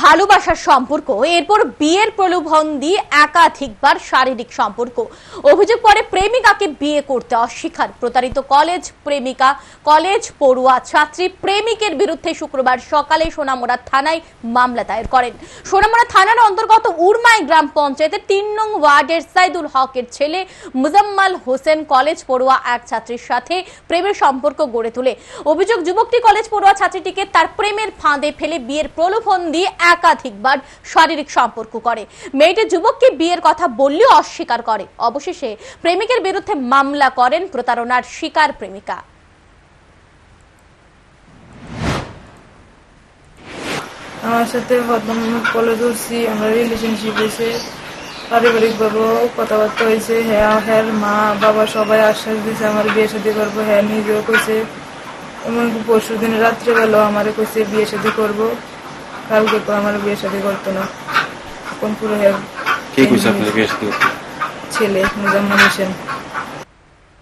ভালোবাসার সম্পর্ক, এরপর বিয়ের প্রলোভন দিয়ে একাধিকবার শারীরিক সম্পর্ক। অভিযোগ পরে প্রেমিকাকে বিয়ে করতে অস্বীকার। প্রতারিত কলেজ প্রেমিকা, কলেজ পড়ুয়া ছাত্রী প্রেমিকের বিরুদ্ধে শুক্রবার সকালে সোনামুড়া থানায় মামলা দায়ের করেন। সোনামুড়া থানার অন্তর্গত উরমাই গ্রাম পঞ্চায়েতের তিন নং ওয়ার্ডের সাইদুল হকের ছেলে মুজাম্মাল হোসেন কলেজ পড়ুয়া এক ছাত্রীর সাথে প্রেমের সম্পর্ক গড়ে তোলে। অভিযোগ, যুবকটি কলেজ পড়ুয়া ছাত্রীটিকে তার প্রেমের ফাঁদে ফেলে বিয়ের প্রলোভন দিয়ে একাধিকবার শারীরিক সম্পর্ক করে। মেয়েটি যুবককে বিয়ের কথা বললেও অস্বীকার করে। অবশেষে প্রেমিকের বিরুদ্ধে মামলা করেন প্রতারণার শিকার প্রেমিকা। আমার সাথে প্রথম কলেজ উঠছি আমরা রিলেশনশিপ হয়েছে পারিবারিকভাবেও কথাবার্তা হয়েছে হ্যাঁ হ্যাঁ মা, বাবা সবাই আশ্বাস দিয়েছে, আমার বিয়ে শাদি করব হ্যাঁ নিজেও কইছে। এমনকি পরশু দিন রাত্রেবেলাও আমারে কইছে বিয়ে শাদি করব। কালকে তো আমার বিয়ে সাথে করতো না। এখন পুরো হেল্প কে কইছে আপনার বিয়ে সাথে ছেলে মুজাম্মল হোসেন।